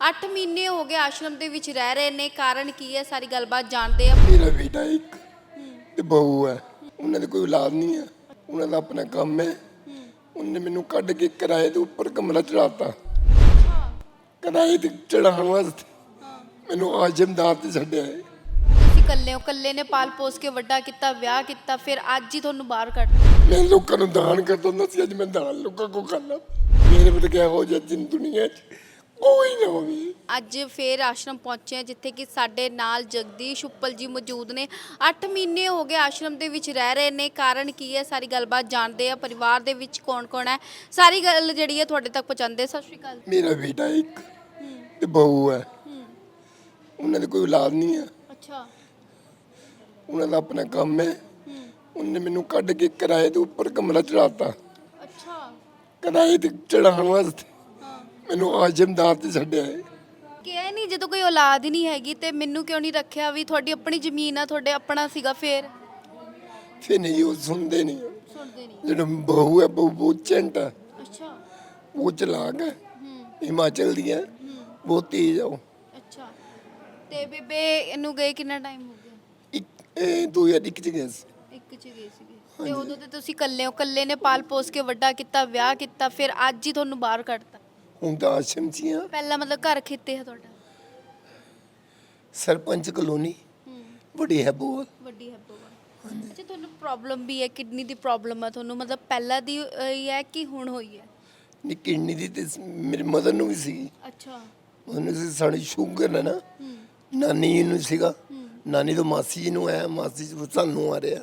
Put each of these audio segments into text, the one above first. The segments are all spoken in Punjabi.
8 ਮਹੀਨੇ ਹੋ ਗਏ ਆਸ਼ਰਮ ਦੇ ਵਿੱਚ ਰਹਿ ਰਹੇ ਨੇ ਕਾਰਨ ਕੀ ਹੈ? ਸਾਰੀ ਗੱਲਬਾਤ ਜਾਣਦੇ ਆ। ਮੇਰਾ ਬੇਟਾ ਇੱਕ ਤੇ ਬਹੂ ਹੈ। ਉਹਨਾਂ ਦੀ ਕੋਈ ਔਲਾਦ ਨਹੀਂ ਹੈ। ਉਹਨਾਂ ਦਾ ਆਪਣਾ ਕੰਮ ਹੈ। ਉਹਨੇ ਮੈਨੂੰ ਕੱਢ ਕੇ ਕਿਰਾਏ ਦੇ ਉੱਪਰ ਕਮਰਾ ਚੜਾਤਾ ਕਿਰਾਏ ਤੇ ਚੜਾਉਣ ਵਾਸਤੇ ਮੈਨੂੰ ਆਜਮਦਾਰ ਤੇ ਛੱਡਿਆ ਹੈ। ਤੁਸੀਂ ਇਕੱਲੇ ਹੋ ਇਕੱਲੇ ਨੇ ਪਾਲ ਪੋਸ ਕੇ ਵੱਡਾ ਕੀਤਾ ਵਿਆਹ ਕੀਤਾ ਫਿਰ ਅੱਜ ਹੀ ਤੁਹਾਨੂੰ ਬਾਹਰ ਕੱਢ ਮੈਂ ਲੋਕਾਂ ਨੂੰ ਦਾਨ ਕਰਦਾ ਹੁੰਦਾ ਸੀ ਅੱਜ ਮੈਂ ਦਾਨ ਲੋਕਾਂ ਕੋ ਕਰਨਾ ਮੇਰੇ ਬਤ ਕਿਹਾ ਹੋ ਜਾ ਜਿੰਨ ਦੁਨੀਆ 'ਚ ਕੋਈ ਨਾ ਹੋਵੇ ਅੱਜ ਫੇਰ ਆਸ਼ਰਮ ਪਹੁੰਚੇ ਹਾਂ ਜਿੱਥੇ ਕਿ ਸਾਡੇ ਨਾਲ ਜਗਦੀਸ਼ ਉੱਪਲ ਜੀ ਮੌਜੂਦ ਨੇ। 8 ਮਹੀਨੇ ਹੋ ਗਏ ਆਸ਼ਰਮ ਦੇ ਵਿੱਚ ਰਹਿ ਰਹੇ ਨੇ। ਕਾਰਨ ਕੀ ਹੈ? ਸਾਰੀ ਗੱਲਬਾਤ ਜਾਣਦੇ ਆ ਪਰਿਵਾਰ ਦੇ ਵਿੱਚ ਕੌਣ-ਕੌਣ ਹੈ? ਸਾਰੀ ਗੱਲ ਜਿਹੜੀ ਹੈ ਤੁਹਾਡੇ ਤੱਕ ਪਹੁੰਚਾਉਂਦੇ ਸਤਿ ਸ਼੍ਰੀ ਅਕਾਲ। ਮੇਰਾ ਬੇਟਾ ਇੱਕ ਤੇ ਬਹੂ ਹੈ। ਉਹਨਾਂ ਦੀ ਕੋਈ ਔਲਾਦ ਨਹੀਂ ਹੈ। ਅੱਛਾ। ਉਹਨਾਂ ਦਾ ਆਪਣਾ ਕੰਮ ਹੈ। ਉਹਨੇ ਮੈਨੂੰ ਕੱਢ ਕੇ ਕਿਰਾਏ ਦੇ ਉੱਪਰ ਕਮਰਾ ਚੜਾਤਾ ਅੱਛਾ। ਕਿਰਾਏ ਤੇ ਚੜਾਉਣ ਵਾਸਤੇ। ਮੈਨੂੰ ਆਜਮਦਾਰ ਤੇ ਛੱਡਿਆ ਹੈ ਕਿਹਾ ਨਹੀਂ ਜਦੋਂ ਕੋਈ ਔਲਾਦ ਹੀ ਨਹੀਂ ਹੈਗੀ ਤੇ ਮੈਨੂੰ ਕਿਉਂ ਨਹੀਂ ਰੱਖਿਆ ਵੀ ਤੁਹਾਡੀ ਆਪਣੀ ਜ਼ਮੀਨ ਆ ਤੁਹਾਡੇ ਆਪਣਾ ਸੀਗਾ ਫੇਰ? ਫਿਰ ਨਹੀਂ ਉਹ ਸੁਣਦੇ ਨਹੀਂ। ਸੁਣਦੇ ਨਹੀਂ। ਜਿਹੜਾ ਬਹੂ ਹੈ ਬਹੂ ਬਹੁਤ ਚੰਟ ਹੈ ਅੱਛਾ। ਉਹ ਚਲਾਕ ਹੈ। ਹਿਮਾਚਲ ਦੀ ਹੈ। ਬਹੁਤ ਤੇਜ਼ ਹੈ ਉਹ। ਅੱਛਾ। ਤੇ ਬੇਬੇ ਇਹਨੂੰ ਗਏ ਕਿੰਨਾ ਟਾਈਮ ਹੋ ਗਿਆ? ਇੱਕ ਇਹ ਦੋ ਹਜ਼ਾਰ ਇੱਕ ਚ ਗਿਆ ਸੀ। ਇੱਕ ਚ ਗਏ ਸੀਗੇ। ਤੇ ਉਦੋਂ ਤੇ ਤੁਸੀਂ ਇਕੱਲੇ ਹੋ ਇਕੱਲੇ ਨੇ ਪਾਲ ਪੋਸ ਕੇ ਵੱਡਾ ਕੀਤਾ ਵਿਆਹ ਕੀਤਾ ਫਿਰ ਅੱਜ ਹੀ ਤੁਹਾਨੂੰ ਬਾਹਰ ਕੱਢਤਾ। ਹੁਣ ਤਾਂ ਆਸ਼ਰਮ ਚ ਹੀ ਹਾਂ ਪਹਿਲਾਂ ਮਤਲਬ ਘਰ ਖੇਤੇ ਹੈ ਤੁਹਾਡਾ? ਸਰਪੰਚ ਕਲੋਨੀ। ਹੂੰ। ਬੜੀ ਹੈ ਬਹੁਤ ਵੱਡੀ ਹੈ ਬੋਵਾ ਅੱਛਾ ਤੁਹਾਨੂੰ ਪ੍ਰੋਬਲਮ ਵੀ ਹੈ ਕਿਡਨੀ ਦੀ ਪ੍ਰੋਬਲਮ ਹੈ ਤੁਹਾਨੂੰ? ਮਤਲਬ ਪਹਿਲਾਂ ਦੀ ਹੀ ਹੈ ਕਿ ਹੁਣ ਹੋਈ ਹੈ? ਨੀ ਕਿਡਨੀ ਦੀ ਤੇ ਮੇਰੀ ਮਦਰ ਨੂੰ ਵੀ ਸੀ। ਅੱਛਾ। ਉਹਨੂੰ ਸੀ ਸਾਡੀ ਸ਼ੂਗਰ ਹੈ ਨਾ। ਹੂੰ। ਨਾਨੀ ਨੂੰ ਸੀਗਾ। ਨਾਨੀ ਤੋਂ ਮਾਸੀ ਜੀ ਨੂੰ ਆਇਆ ਮਾਸੀ ਜੀ ਤੋਂ ਸਾਨੂੰ ਆ ਰਿਹਾ।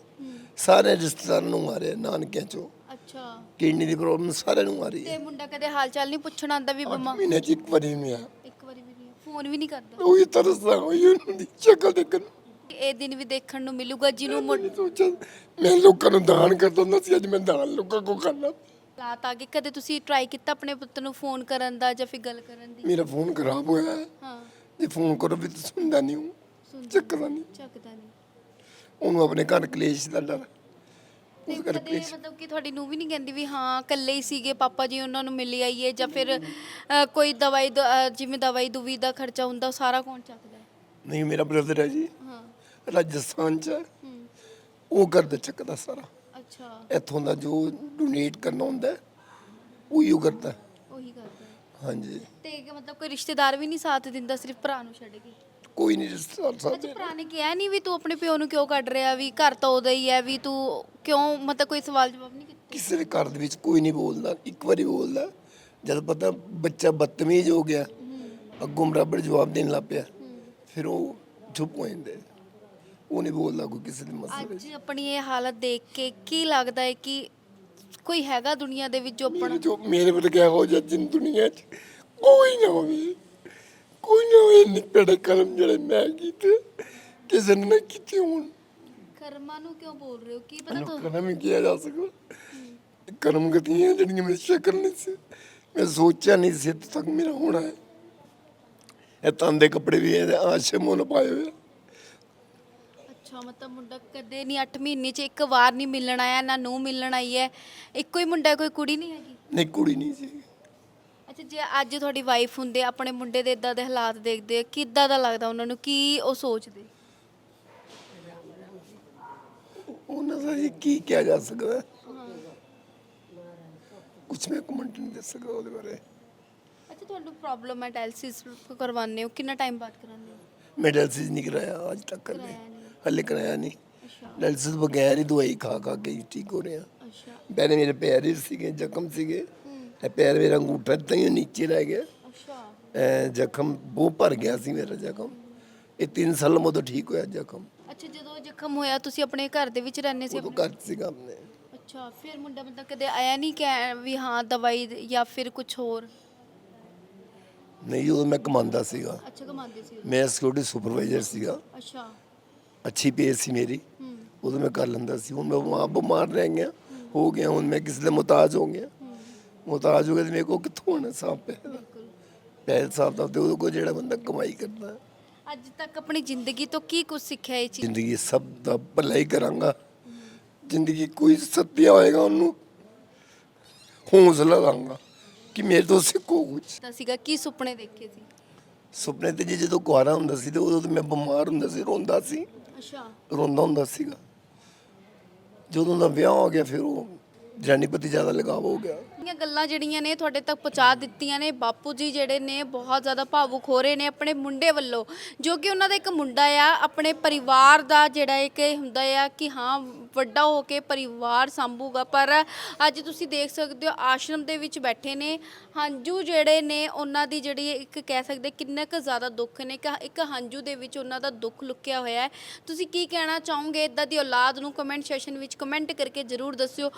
ਸਾਰੇ ਰਿਸ਼ਤੇਦਾਰਾਂ ਨੂੰ ਆ ਰਿਹਾ ਨਾਨਕਿਆਂ ਚੋਂ। ਕਿਡਨੀ ਦੀ ਪ੍ਰੋਬਲਮ ਸਾਰਿਆਂ ਨੂੰ ਆ ਰਹੀ ਤੇ ਹੈ ਮੁੰਡਾ ਕਦੇ ਹਾਲ ਚਾਲ ਨਹੀਂ ਪੁੱਛਣ ਆਉਂਦਾ ਵੀ ਅੱਠ ਬਿਮਾਰ ਮਹੀਨੇ ਚ ਇੱਕ ਵਾਰੀ ਨਹੀਂ ਆ ਇੱਕ ਵਾਰੀ ਵੀ ਨਹੀਂ ਫੋਨ ਵੀ ਨਹੀਂ ਕਰਦਾ। ਉਹੀ ਤਰਸਦਾ ਹੋਈ ਉਹਨਾਂ ਦੀ ਸ਼ਕਲ ਦੇਖਣ ਨੂੰ। ਇਹ ਦਿਨ ਵੀ ਦੇਖਣ ਨੂੰ ਮਿਲੂਗਾ ਜਿਹਨੂੰ ਮੁੜ ਮੈਂ ਸੋਚਿਆ। ਮੈਂ ਲੋਕਾਂ ਨੂੰ ਦਾਨ ਕਰਦਾ ਹੁੰਦਾ ਸੀ ਅੱਜ ਮੈਂ ਦਾਨ ਲੋਕਾਂ ਕੋ ਕਰਨਾ। ਹਾਲਾਤ ਆ ਗਏ ਕਦੇ ਤੁਸੀਂ ਟਰਾਈ ਕੀਤਾ ਆਪਣੇ ਪੁੱਤ ਨੂੰ ਫੋਨ ਕਰਨ ਦਾ ਜਾਂ ਫਿਰ ਗੱਲ ਕਰਨ ਦੀ? ਮੇਰਾ ਫੋਨ ਖਰਾਬ ਹੋਇਆ ਹੈ। ਹਾਂ। ਜੇ ਫੋਨ ਕਰੋ ਵੀ ਤਾਂ ਸੁਣਦਾ ਨਹੀਂ ਹੂੰ ਸੁਣਦਾ ਚੱਕਦਾ ਨਹੀਂ। ਚੱਕਦਾ ਨਹੀਂ। ਉਹਨੂੰ ਆਪਣੇ ਘਰ ਕਲੇਸ਼ ਦਾ ਡਰ ਉਸ ਮਤਲਬ ਕਿ ਤੁਹਾਡੀ ਨੂੰ ਵੀ ਨਹੀਂ ਕਹਿੰਦੀ ਵੀ ਹਾਂ ਇਕੱਲੇ ਹੀ ਸੀਗੇ ਪਾਪਾ ਜੀ ਉਹਨਾਂ ਨੂੰ ਮਿਲ ਆਈਏ ਜਾਂ ਫਿਰ ਅ, ਕੋਈ ਦਵਾਈ ਦ- ਅ, ਜਿਵੇਂ ਦਵਾਈ ਦੁਵੀ ਦਾ ਖਰਚਾ ਹੁੰਦਾ ਉਹ ਸਾਰਾ ਕੌਣ ਚੱਕਦਾ? ਹੈ ਨਹੀਂ ਮੇਰਾ ਬ੍ਰਦਰ ਹੈ ਜੀ। ਹਾਂ। ਰਾਜਸਥਾਨ ਚ ਹੈ। ਹੂੰ। ਉਹ ਕਰਦਾ ਚੱਕਦਾ ਸਾਰਾ। ਅੱਛਾ। ਇੱਥੋਂ ਦਾ ਜੋ ਡੋਨੇਟ ਕਰਨਾ ਹੁੰਦਾ ਹੈ, ਉਹੀ ਉਹ ਕਰਦਾ। ਉਹੀ ਕਰਦਾ ਹੈ। ਹਾਂਜੀ। ਤੇ ਕਿ ਮਤਲਬ ਕੋਈ ਰਿਸ਼ਤੇਦਾਰ ਵੀ ਨਹੀਂ ਸਾਥ ਦਿੰਦਾ ਸਿਰਫ ਭਰਾ ਨੂੰ ਛੱਡ ਕੇ? ਕੋਈ ਨਹੀਂ ਰਿਸ਼ਤੇਦਾਰ ਅੱਛਾ ਸਾਡੇ ਭਰਾ ਨੇ ਕਿਹਾ ਨਹੀਂ ਵੀ ਤੂੰ ਆਪਣੇ ਪਿਓ ਨੂੰ ਕਿਉਂ ਕੱਢ ਰਿਹਾ ਵੀ ਘਰ ਤਾਂ ਉਹਦਾ ਹੀ ਹੈ ਵੀ ਤੂੰ ਕਿਉਂ ਮਤਲਬ ਕੋਈ ਸਵਾਲ ਜਵਾਬ ਨਹੀਂ ਕੀਤਾ? ਕਿਸੇ ਦੇ ਘਰ ਦੇ ਵਿੱਚ ਕੋਈ ਨਹੀਂ ਬੋਲਦਾ ਇੱਕ ਵਾਰੀ ਬੋਲਦਾ। ਜਦ ਪਤਾ ਬੱਚਾ ਬਦਤਮੀਜ਼ ਹੋ ਗਿਆ ਅੱਗੋਂ ਬਰਾਬਰ ਜਵਾਬ ਦੇਣ ਲੱਗ ਪਿਆ ਫਿਰ ਉਹ ਚੁੱਪ ਹੋ ਜਾਂਦੇ। ਉਹ ਨਹੀਂ ਬੋਲਦਾ ਕੋਈ ਕਿਸੇ ਦੇ ਮਸਲੇ ਵਿੱਚ। ਅੱਜ ਆਪਣੀ ਇਹ ਹਾਲਤ ਦੇਖ ਕੇ ਕੀ ਲੱਗਦਾ ਹੈ ਕਿ ਕੋਈ ਹੈਗਾ ਦੁਨੀਆ ਦੇ ਵਿੱਚ ਜੋ ਆਪਣਾ ਮੇਰੇ ਜੋ ਮੇਰੇ ਹੋ ਜਾ ਜਿੰਨ ਦੁਨੀਆ 'ਚ ਕੋਈ ਨਾ ਹੋਵੇ। ਕੋਈ ਨਾ ਨਿਕੜੇ ਕਲਮ ਜਿਹੜੇ ਮੈਂ ਕੀਤੇ ਕਿਸੇ ਨੇ ਨਾ ਕੀਤੇ ਹੋਣ। ਕਰਮਾਂ ਨੂੰ ਕਿਉਂ ਬੋਲ ਰਹੇ ਹੋ? ਕੀ ਪਤਾ ਮੈਨੂੰ ਤੂੰ ਕਰਮ ਹੀ ਕਿਹਾ ਜਾ ਸਕਦਾ। ਕਰਮ ਗਤੀਆਂ ਜਿਹੜੀਆਂ ਮੇਰੇ ਸ਼ਕਲ ਨਹੀਂ ਸੀ ਮੈਂ ਸੋਚਿਆ ਨਹੀਂ ਸੀ ਇੱਥੇ ਤੱਕ ਮੇਰਾ ਹੋਣਾ ਹੈ। ਇਹ ਤਾਂ ਦੇ ਕੱਪੜੇ ਵੀ ਇਹਦੇ ਆਸ਼ਮ ਉਹਨੇ ਪਾਏ ਹੋਏ ਆ। ਅੱਛਾ ਮਤਲਬ ਮੁੰਡਾ ਕਦੇ ਨਹੀਂ 8 ਮਹੀਨੇ 'ਚ ਇੱਕ ਵਾਰ ਨਹੀਂ ਮਿਲਣ ਆਇਆ ਨਾ ਨੂੰ ਮਿਲਣ ਆਈ ਹੈ। ਇੱਕੋ ਹੀ ਮੁੰਡਾ ਹੈ, ਕੋਈ ਕੁੜੀ ਨਹੀਂ ਹੈਗੀ? ਨਹੀਂ ਕੁੜੀ ਨਹੀਂ ਸੀ। ਜੇ ਅੱਜ ਤੁਹਾਡੀ ਵਾਈਫ ਹੁੰਦੇ ਆਪਣੇ ਮੁੰਡੇ ਦੇ ਇਦਾਂ ਦੇ ਹਾਲਾਤ ਦੇਖਦੇ ਕਿੱਦਾਂ ਦਾ ਲੱਗਦਾ ਉਹਨਾਂ ਨੂੰ? ਕੀ ਉਹ ਸੋਚਦੇ? ਉਹਨਾਂ ਦਾ ਜੀ ਕੀ ਕਿਹਾ ਜਾ ਸਕਦਾ? ਕੁਝ ਮੈਂ ਕਮੈਂਟ ਨਹੀਂ ਦੇ ਸਕਦਾ ਉਹਦੇ ਬਾਰੇ। ਅੱਛਾ ਤੁਹਾਨੂੰ ਪ੍ਰੋਬਲਮ ਹੈ ਡਾਇਲਿਸਿਸ ਕਰਵਾਉਂਦੇ ਹੋ? ਕਿੰਨਾ ਟਾਈਮ ਬਾਅਦ ਕਰਾਉਂਦੇ ਹੋ? ਮੈਂ ਡਾਇਲਿਸਿਸ ਨਹੀਂ ਕਰਾਇਆ ਅੱਜ ਤੱਕ ਨਹੀਂ। ਹਲੇ ਕਰਾਇਆ ਨਹੀਂ। ਡਾਇਲਿਸਿਸ ਬਗੈਰ ਹੀ ਦਵਾਈ ਖਾ ਖਾ ਕੇ ਠੀਕ ਹੋ ਰਿਹਾ ਅੱਛਾ। ਪਹਿਲੇ ਮੇਰੇ ਪੈਰ ਹੀ ਸੀਗੇ ਜ਼ਖਮ ਸੀਗੇ। ਇਹ ਪੈਰ ਮੇਰਾ ਅੰਗੂਠਾ ਤਾਂ ਹੀ ਨੀਚੇ ਰਹਿ ਗਿਆ। ਅੱਛਾ। ਇਹ ਜ਼ਖਮ ਬਹੁਤ ਭਰ ਗਿਆ ਸੀ ਮੇਰਾ ਜ਼ਖਮ। ਇਹ 3 ਸਾਲ ਮੋਦੋਂ ਠੀਕ ਹੋਇਆ ਜ਼ਖਮ। ਅੱਛਾ ਜਦੋਂ ਜ਼ਖਮ ਹੋਇਆ ਤੁਸੀਂ ਆਪਣੇ ਘਰ ਦੇ ਵਿੱਚ ਰਹਿੰਦੇ ਸੀ? ਘਰ ਸੀਗਾ ਆਪਣੇ। ਅੱਛਾ ਫਿਰ ਮੁੰਡਾ ਮਤਲਬ ਕਦੇ ਆਇਆ ਨਹੀਂ ਕਿ ਵੀ ਹਾਂ ਦਵਾਈ ਜਾਂ ਫਿਰ ਕੁਝ ਹੋਰ? ਨਹੀਂ ਉਦੋਂ ਮੈਂ ਕਮਾਉਂਦਾ ਸੀਗਾ। ਅੱਛਾ ਕਮਾਉਂਦੇ ਸੀ ਮੈਂ ਸਿਕਿਉਰਿਟੀ ਸੁਪਰਵਾਈਜ਼ਰ ਸੀਗਾ। ਅੱਛਾ। ਅੱਛੀ ਪੇ ਸੀ ਮੇਰੀ। ਉਦੋਂ ਮੈਂ ਕਰ ਲੈਂਦਾ ਸੀ। ਹੁਣ ਮੈਂ ਮਾਂ ਬਿਮਾਰ ਰਹਿ ਗਿਆ। ਹੋ ਗਿਆ ਹੁਣ ਮੈਂ ਕਿਸੇ ਦਾ ਮੁਤਾਜ ਹੋ ਗਿਆ। ਮੁਤਾਜ ਹੋ ਗਿਆ ਤੇ ਮੇਰੇ ਕੋਲ ਕਿੱਥੋਂ ਹੋਣਾ ਸਾਫ਼ ਪੈਸੇ ਬਿਲਕੁਲ। ਪੈਸੇ ਸਾਫ਼ ਦਾ ਤੇ ਉਹਦੇ ਕੋਲ ਜਿਹੜਾ ਬੰਦਾ ਕਮਾਈ ਕਰਦਾ। ਅੱਜ ਤੱਕ ਆਪਣੀ ਜ਼ਿੰਦਗੀ ਤੋਂ ਕੀ ਕੁਝ ਸਿੱਖਿਆ ਇਹ ਚੀਜ਼? ਜ਼ਿੰਦਗੀ ਸਭ ਦਾ ਭਲਾ ਹੀ ਕਰਾਂਗਾ। ਜ਼ਿੰਦਗੀ ਕੋਈ ਸੱਤਿਆ ਹੋਏਗਾ ਉਹਨੂੰ ਹੌਸਲਾ ਦਾਂਗਾ ਕਿ ਮੇਰੇ ਤੋਂ ਸਿੱਖੋ ਕੁਝ ਤਾਂ ਸੀਗਾ ਕੀ ਸੁਪਨੇ ਦੇਖੇ ਸੀ? ਸੁਪਨੇ ਤੇ ਜੀ ਜਦੋਂ ਕੁਆਰਾ ਹੁੰਦਾ ਸੀ ਤੇ ਉਦੋਂ ਤੇ ਮੈਂ ਬਿਮਾਰ ਹੁੰਦਾ ਸੀ ਰੋਂਦਾ ਸੀ। ਅੱਛਾ। ਰੋਂਦਾ ਹੁੰਦਾ ਸੀਗਾ। ਜਦੋਂ ਦਾ ਵਿਆਹ ਹੋ ਗਿਆ ਫਿਰ ਉਹ ਜਾਨੀ ਪ੍ਰਤੀ ਜ਼ਿਆਦਾ ਲਗਾਵ ਹੋ ਗਿਆ। ਇਹ ਗੱਲਾਂ ਜਿਹੜੀਆਂ ਨੇ ਤੁਹਾਡੇ ਤੱਕ ਪਹੁੰਚਾ ਦਿੱਤੀਆਂ ਨੇ, ਬਾਪੂ ਜੀ ਜਿਹੜੇ ਨੇ ਬਹੁਤ ਜ਼ਿਆਦਾ ਭਾਵੁਕ ਹੋ ਰਹੇ ਨੇ ਆਪਣੇ ਮੁੰਡੇ ਵੱਲੋਂ, ਜੋ ਕਿ ਉਹਨਾਂ ਦਾ ਇੱਕ ਮੁੰਡਾ ਆ, ਆਪਣੇ ਪਰਿਵਾਰ ਦਾ ਜਿਹੜਾ ਇੱਕ ਇਹ ਹੁੰਦਾ ਆ ਕਿ ਹਾਂ, ਵੱਡਾ ਹੋ ਕੇ ਪਰਿਵਾਰ ਸੰਭੂਗਾ, ਪਰ ਅੱਜ ਤੁਸੀਂ ਦੇਖ ਸਕਦੇ ਹੋ ਆਸ਼ਰਮ ਦੇ ਵਿੱਚ ਬੈਠੇ ਨੇ, ਹੰਝੂ ਜਿਹੜੇ ਨੇ ਉਹਨਾਂ ਦੀ ਜਿਹੜੀ ਇੱਕ ਕਹਿ ਸਕਦੇ ਕਿੰਨਾ ਕੁ ਜ਼ਿਆਦਾ ਦੁੱਖ ਨੇ ਕਿ ਇੱਕ ਹੰਝੂ ਦੇ ਵਿੱਚ ਉਹਨਾਂ ਦਾ ਦੁੱਖ ਲੁਕਿਆ ਹੋਇਆ ਹੈ। ਤੁਸੀਂ ਕੀ ਕਹਿਣਾ ਚਾਹੋਗੇ? ਇਦਾਂ ਦੀ ਔਲਾਦ ਨੂੰ ਕਮੈਂਟ ਸੈਸ਼ਨ ਵਿੱਚ ਕਮੈਂਟ ਕਰਕੇ ਜਰੂਰ ਦੱਸਿਓ।